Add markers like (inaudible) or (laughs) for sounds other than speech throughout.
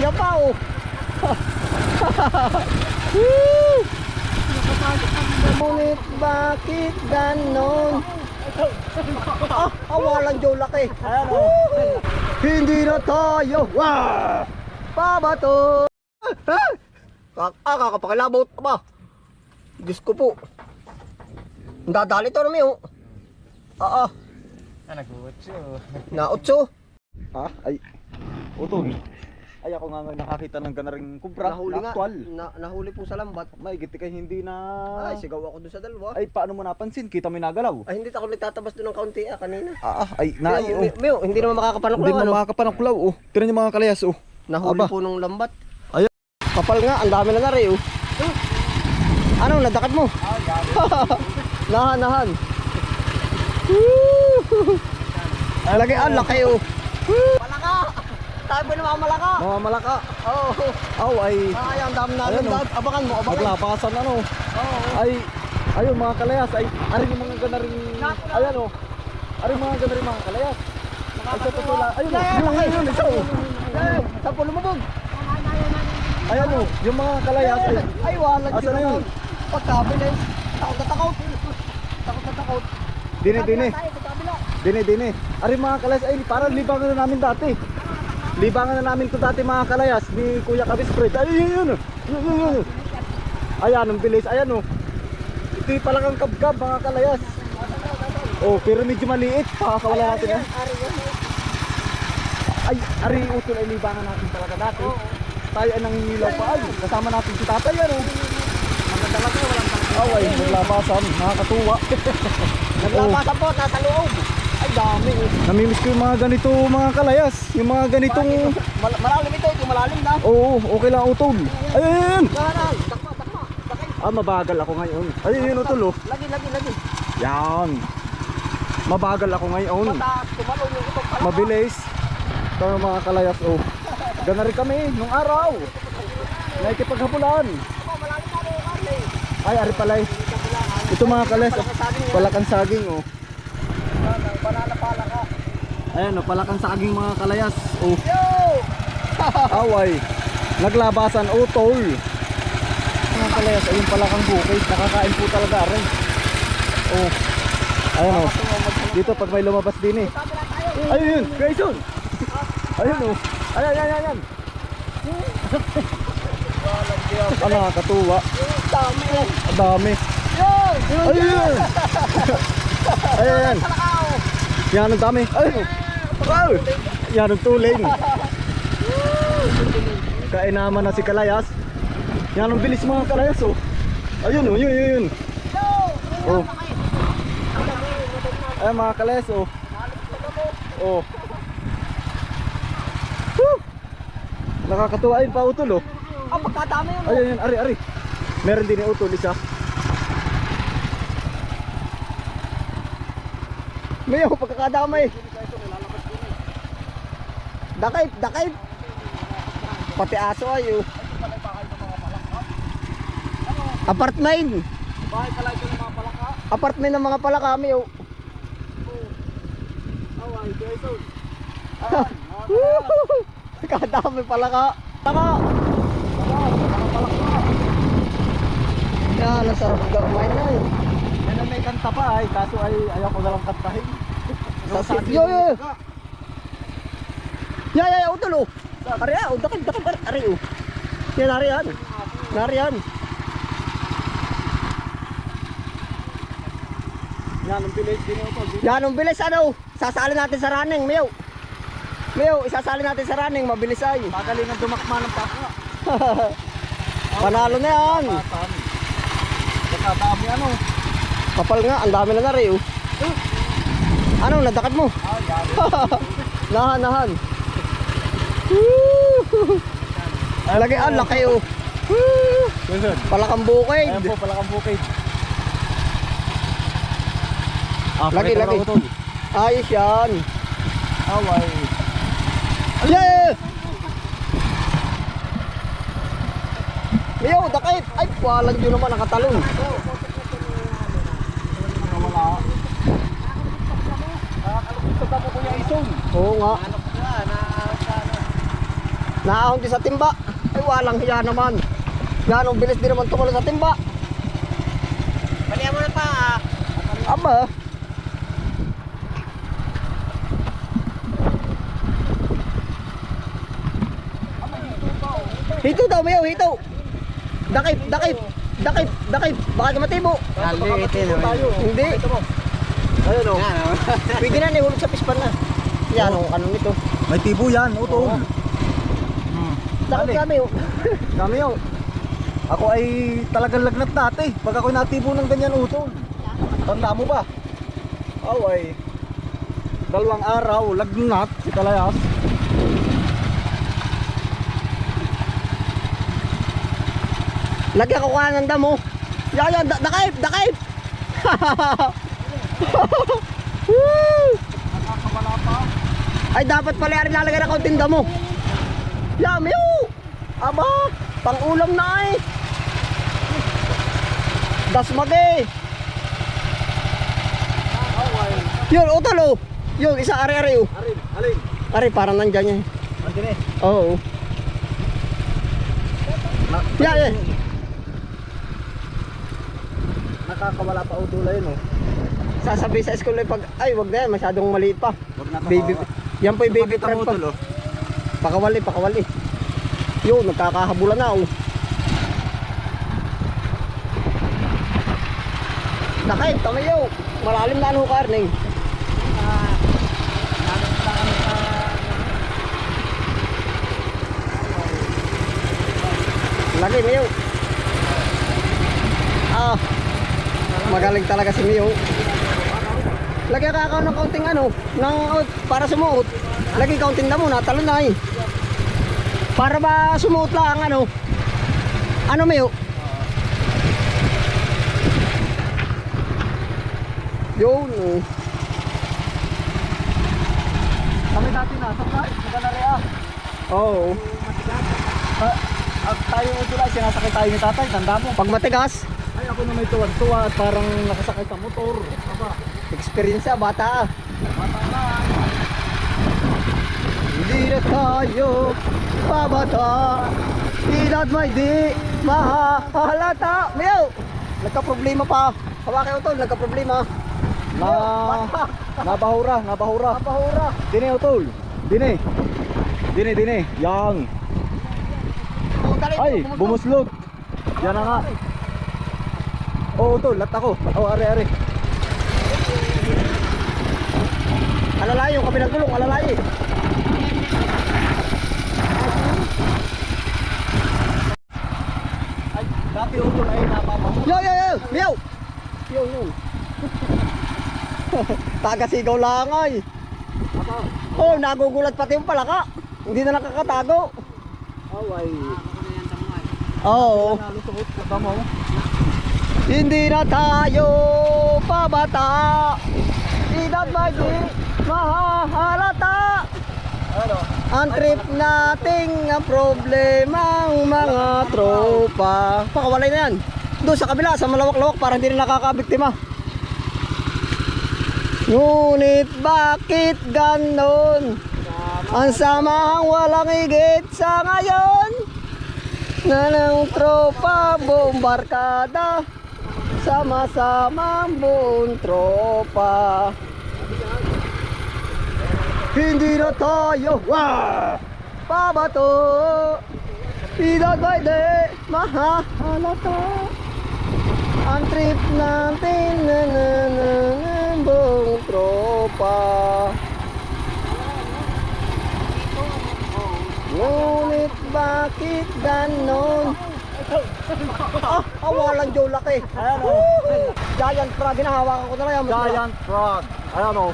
Yan pa. (laughs) Woo! Ngunit bakit ganon? Ah, awalan Joe laki. Hindi na tayo. Wah! Pabato. Ah, ah, ah kakapakilabot ba? Diyos ko po. Ang dadali to namin oh. Ah, ah. Ah, nag-utso. Na otso. Ha? Ay, utol. Ay, ako nga ngayon nakakita ng ganaring kubra Nahuli na nga. aktwal. Na, nahuli po sa lambat. May giti kay hindi na... Ay, sigaw ako doon sa dalawa. Ay, paano mo napansin? Kita mo yung nagalaw. Ay, hindi ako nagtatabas doon ng kaunti ah, kanina. Ah, ah, ay, na, ay, oh. Meo, hindi naman makakapanaklaw Hindi mo ano? makakapanaklaw, oh. Tira niyo mga kalayas, oh. Nahuli Aba. po nung lambat. Ayan. Kapal nga, ang dami na nari oh. Ano, nadakat mo? (laughs) nahan, nahan. Woo! Ay, lagi, ah, laki oh. Woo! Malaka! Tayo po malaka. Mga malaka. Oo. Aw, ay, Ay, ang dami namin. Ayan, oh. Abangan mo, abangan. maglabasan, ano. Oo. Ay, ayun mga kalayas, ay, ari yung mga ganaring, ayan, oh. Ari yung mga ganaring mga kalayas. Ay, sa totoo lang, ayun, oh. Ay, laki. Yun, isa, oh. Eh, Saan po lumubog? Ayan, oh. Yung mga kalayas, ay, Ay, wala Asan na yun? Pagkabila eh. Takot na takot. Takot na takot. dine, dine. Dine, dine. Ari mga kalayas, ay parang libangan na namin dati. Libangan na namin to dati mga kalayas ni Kuya Kabis Fred. Ay, yun, yun. Yun, yun, yun. Ayan, ang bilis. Ayan, oh. Ito yung palang ang kabkab, mga kalayas. Oh, pero medyo maliit. Pakakawala natin, yan. Ay, ari utol ay libangan natin talaga dati. Tayo ay nangingilaw pa. Ay, kasama natin si tatay, yan, oh. Mga dalaga, walang takot. Away, naglabasan. Nakakatuwa. Naglabasan po, nasa loob. Dami eh. Namimiss ko yung mga ganito, mga kalayas. Yung mga ganitong... Mal malalim ito, ito malalim na. Oo, okay lang utol. Ay, ay, ay. Dahan, takma, takma. Ah, mabagal ako ngayon. Ay, yun utol oh. Lagi, lagi, lagi. Yan. Mabagal ako ngayon. Mabilis. Ito yung mga kalayas oh. Gana rin kami nung araw. Nakikipaghapulan. Kami. Ay, ari palay. Ito mga kalayas. oh. Palakang saging oh. Banana pala ka. Ayan oh, palakang saging mga kalayas. Oh, Yo! (laughs) away. Naglabasan oh, tol. Mga kalayas, ayun palakang bukay. Nakakain po talaga rin. Oh. Ayan oh. Dito pag may lumabas din eh. Ayun yun, Grayson. Ayun oh. Ayan, ayan, ayan, ayan. Ah, nakakatuwa. Dami dami. Yo! Ayun (laughs) yun. Yan ang dami. Ayun. Wow. Yan ang tuling. Kainaman na si Kalayas. Yan ang bilis mga Kalayas oh. Ayun oh, yun, yun, yun. Oh. Ay mga Kalayas oh. Oh. Woo! Nakakatuwa ayun pa utol oh. Ah, pagkadami yun. Ayun, yun, ari, ari. Meron din yung utol isa. Mayo, pagkakadami. Dakip, dakip. Pati aso ayo. Apartment. Bahay kalay ko ng mga palaka. Apartment (laughs) ng mga pala kami. Oh. Away, Grayson. Woo! Kadami pala ka. Taka. Yan, ang sarap gawin na eh. Yan may kanta pa ay, kaso ay ayaw ko na lang kantahin. Yung Sa- yo, yo. Ya, ya, ya, utol oh. Ari, ah, dakip, dakip, ari, ari, oh. Yan, ari, yan. Nari, yan. Yan ang village din ito. Yan, ang bilis, ano. Sasali natin sa running, Mayo. Mayo, isasali natin sa running, mabilis ay. (laughs) Magaling ang dumakma ng paka. Panalo na yan. Patan. Nakadami ano. Kapal nga, ang dami na na rin, oh. Ano, nadakat mo? Ah. (laughs) Nahan, nahan. Lagi, ah, laki, oh. Palakang bukid. Ayan po pala kang bukid. Ah, Lagi, lagi. Ayos yan. Away. Yeah! Mayo, dakit. Ay, walang yun naman, nakatalon. Wala. Nakakalukit sa damo ko yung isong. Oo nga. Ko na, na, na, Naahon din sa timba. Ay, walang hiya naman. Yan, ang bilis din naman tumulo sa timba. Balihan mo na pa. Aba. Hito daw, mayaw, hito. Dakip, dakip, dakip, dakip. Baka ka matibo. Nalitin Ito tayo. Hindi. Ayun o. Yan oh. (laughs) Pwede na, nihulog sa pispan na. Yan, oh, ano nito. May tibo yan, utol. Dakip kami, oh. Kami o. (laughs) Ako ay talagang lagnat dati. Pag ako natibo ng ganyan utol. Tanda mo ba? Oh ay. Dalawang araw, lagnat si Kalayas. Lagyan ko ka ng damo. Yan, yan, da- dakip, dakip. (laughs) Ay, dapat pala rin lalagyan ng kaunting damo. Yummy, oh! Aba, pang ulam na eh. Dasmage. Oh ay. Yun, utol oh. Yun, isa ari-ari oh. Arin, alin. Ari, parang nandyan yan. Andyan eh. Oo. Na, Yeah, yeah. Nakakawala pa utol ayun o. Sasabi sa school eh pag, ay, wag na yan, masyadong maliit pa. Wag na Baby, yan po yung baby Pakita mo pa. utol oh. Pakawali, pakawali. Yun, nagkakahabulan na oh. Nakait, tamayo. Malalim na ano karning. Lagi, Mio. Ah, magaling talaga si Mio. Lagyan ka ako ng kaunting ano, ng out para sumuot. Lagi kaunting na muna, talon na eh. Para ba sumuot lang ang ano? Ano Mio? Yun. oh. Kami dati na, supply, maganari ah. Oo. Ah, ah, tayo utol ay sinasakay tayo ni tatay, tanda mo. Pag matigas, Ay ako na may tuwan-tuwa at parang nakasakay sa motor. Aba, experience ah, bata ah. bata na. Hindi na tayo pabata. Ilad may di mahahalata. Mayaw! Nagka-problema pa. Hawakin ko to, nagka-problema. Na, (laughs) nabahura, nabahura. Napahura. Dine utol. Dine. Dine, dine. Yang. Ay, bumuslot. Yan na nga. Oo, utol, lat ako. Oh, are, are. Alalay yung kabilang gulong, alalay eh. Ay, dati utol ay napapahura. Yo, yo, yo! Mayaw! Yun, yun. Taga-sigaw lang ay. Oh, nagugulat pati yung palaka. Hindi na nakakatago. Oh, ay. Oo. Nalusot ka mo. Hindi na tayo pabata. Edad ba di mahahalata? Ano? Ang trip nating ang problema ang mga tropa. Pakawalay na yan. Doon sa kabila, sa malawak-lawak para hindi na nakakabiktima. Ngunit bakit ganon? Ang samahang walang higit sa ngayon Na ng tropa buong barkada Sama-sama buong tropa Hindi na tayo Wah! Pabato Idagay de Mahahalata Ang trip natin na na na na buong tropa Ngunit bakit ganon? Ah, ah, walang joke laki. Ayan o. Giant frog, hinahawakan ko na lang mas malaki. Giant frog. Ayan o.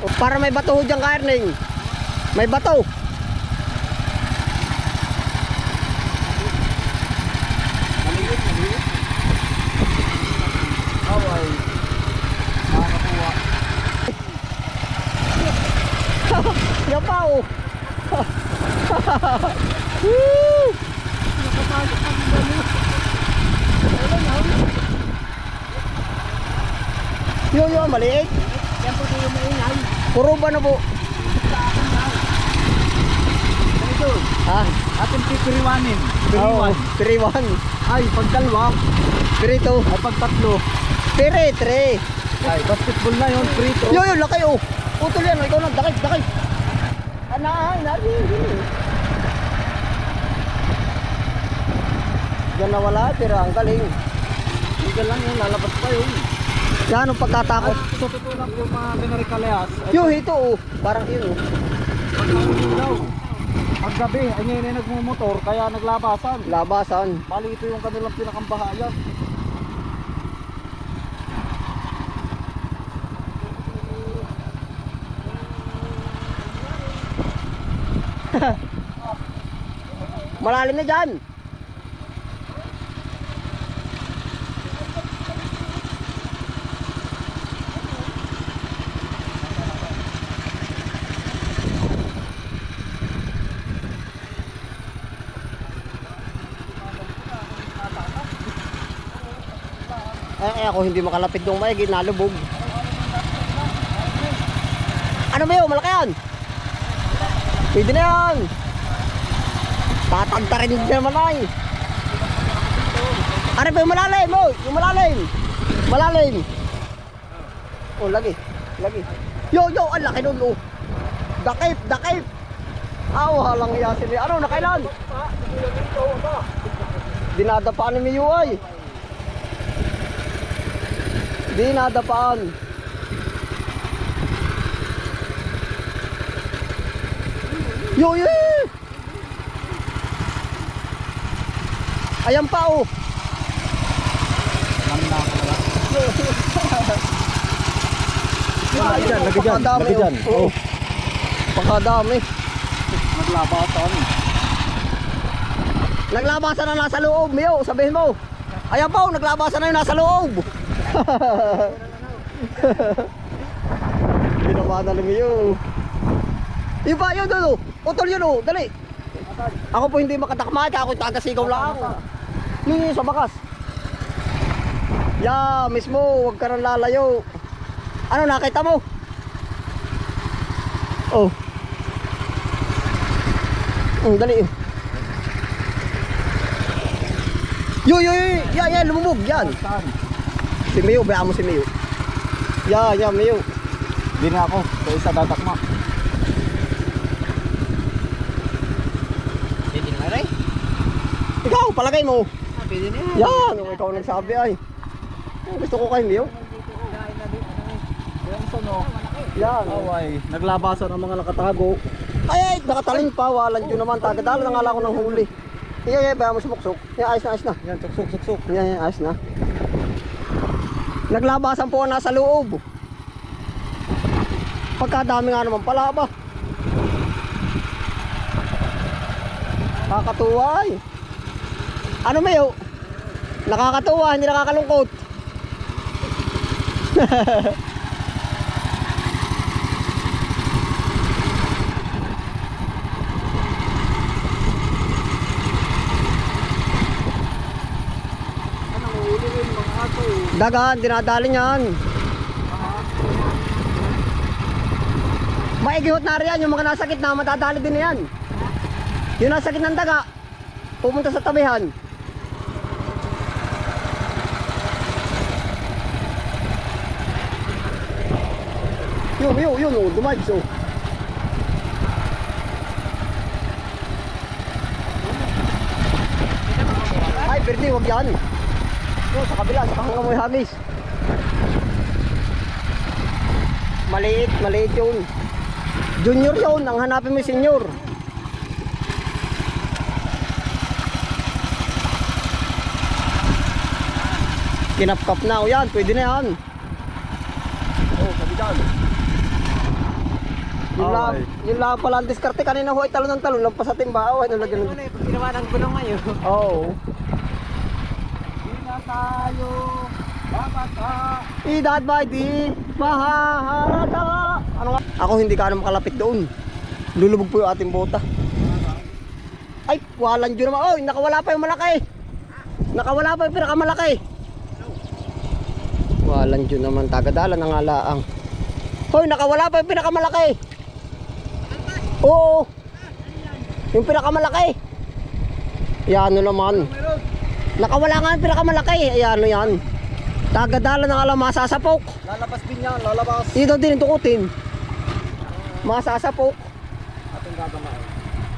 O, Para may bato ho dyan, Karning. May bato. Yan pa, oh. Woo! Yun, yun, maliit. Yan po yung maingay. Puro ba na po? Ito. Ha? Ating pipiriwanin. Piriwan. 3-1. Ay, pag dalawa. 3-2. Ay, pag tatlo. 3-3. Ay, basketball na yun. Throw. Yo, yo, laki oh. Utol yan, ikaw na, dakit, dakit. Ana, ana, hindi. Yan nawala, pero ang galing. Legal lang yun. Lalabas pa yun. Yan ang pagkatakot. Lang yung mga minarikalayas. Ay, Yo, ito oh. Parang yun oh. Pag gabi, ay ngayon ay nagmumotor, kaya naglabasan. Labasan. Bali ito yung kanilang pinakambahayan. (laughs) Malalim na dyan. Eh, eh, ako hindi makalapit ng maigi, nalubog. Ano ba yun? Malaki yan? Pwede na yan. Tatagta rin naman ay. Ano ba yung malalim? Oh, yung malalim. Malalim. Oh, lagi. Lagi. Yo, yo, ang laki nun, oh. Dakip, dakip. Aw, halang iya sila. Ano, nakailan? Dinadapaan ni Miyu ay. Dinadapaan. Yo, yo, yo. Ayan pa oh. Wala. Lagi dyan, lagi dyan, lagi dyan. oh. Oh, Pakadami. naglabasan. Naglabasan na nasa loob, Mio. Sabihin mo. Ayan po, naglabasan na yung nasa loob. Binabada na Mio. Yung ba yun, doon, oh. Utol yun, oh. Dali. Ako po hindi makatakma, ako tagasigaw lang ako. Yun yun, sa bakas. Ya, mismo, huwag ka nang lalayo. Ano, nakita mo? Oh. Oh, dali. Yo, yo, yo, yan, yan, lumubog, yan. Saan? Si Mio, bayaan mo si Mio. Ya, ya, Mio. Hindi na ako. Sa isa tatakma. Pwede na rin. Ikaw, palagay mo. Ah, pwede na yan. Yan, oh, ikaw nagsabi ay. Oh, Gusto ko kay Mio. Yan sa no. Yan. Away. Naglabasan ang mga nakatago. Ay, ay, nakataling pa, walan yun naman. Tagadala na nga ako ng huli. Iya, iya, bayaan mo sumuksok. Yan, ayos na, ayos na. Yan, suksok, suksok. Yan, yan, ayos na. Naglabasan po ang nasa loob. Pagkadami nga naman pala ba? Nakakatuwa ay. Ano mayo? Nakakatuwa, hindi nakakalungkot. (laughs) Anong huli rin mga aso. Dagan, dinadali niyan. Maigihot na riyan, yung mga nasa gitna, matadali din yan. Yung nasa gitna ng daga, pumunta sa tabihan. Yun, yun, yun, oh, dumags, oh. Ay, Bertie, wag yan. Yun, sa kabila, sa hanggang mo yung hagis. Maliit, maliit yun. Junior yun, ang hanapin mo yung senior. Kinapkap na, o yan, pwede na yan. Oh, sabi dyan. Yun lang, Ay. yun lang pala ang diskarte kanina ho ay talon ng talon, lampas sa timba, oh, ano lagyan Ano na yung ginawa ng gulong ngayon? Oo. Na tayo. Babata. Idad by di mahaharata. Ano? Ako hindi ka na makalapit doon. Lulubog po yung ating bota. Ay, walan dyan naman. Oy, nakawala pa yung malaki. Nakawala pa yung pinakamalaki. Walan dyan naman. Tagadala ng alaang. Hoy, nakawala pa yung pinakamalaki. Oo. Yung pinakamalaki. Yan ano naman. Nakawala nga yung pinakamalaki. Ayan ano yan. Tagadala ng alam masasapok. Lalabas din yan, lalabas. Dito din tukutin. Masasapok. Ating gagamain.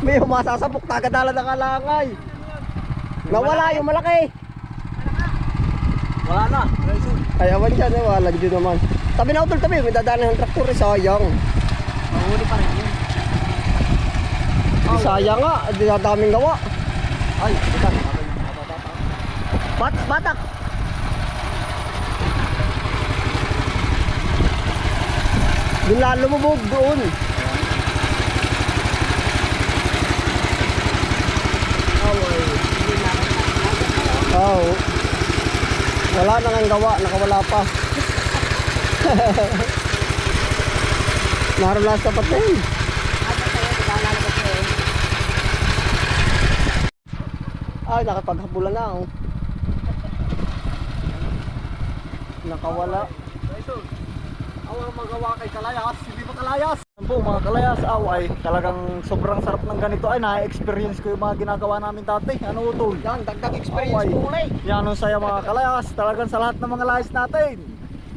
May masasapok tagadala ng alangay. Nawala yung malaki. Wala na. Ay awan dyan eh. Walang dyan naman. Tabi na utol tabi. May dadaan ng traktor eh. Sayang. Mahuli pa rin yun. Sayang nga. Hindi na daming gawa. Ay, ito. Bat batak. Lalo lumubog doon. Oo. Wala na nga gawa, nakawala pa. (laughs) Naroon lang sa patay. Ay, nakapaghabulan na oh. Nakawala. Awang magawa kay Kalayas, hindi pa Kalayas. Yan po mga Kalayas, aw ay talagang sobrang sarap ng ganito ay na-experience ko yung mga ginagawa namin dati. Ano utol? Yan, dagdag experience po ulit. Yan ang saya mga Kalayas, talagang sa lahat ng mga layas natin.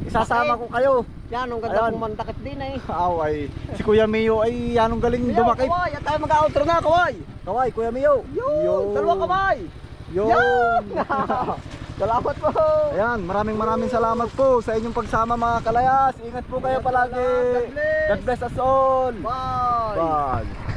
Isasama ko kayo. Yan, ang ganda Ayan. pong mandakit din eh. Aw ay si Kuya Mio ay anong galing Yo, dumakit. kaway, at tayo mag-outro na, kaway. Kaway, Kuya Mio. Yun, dalawa kaway. Yun. (laughs) Salamat po. Ayan, maraming maraming salamat po sa inyong pagsama mga kalayas. Ingat po kayo palagi. God bless. God bless us all. Bye. Bye.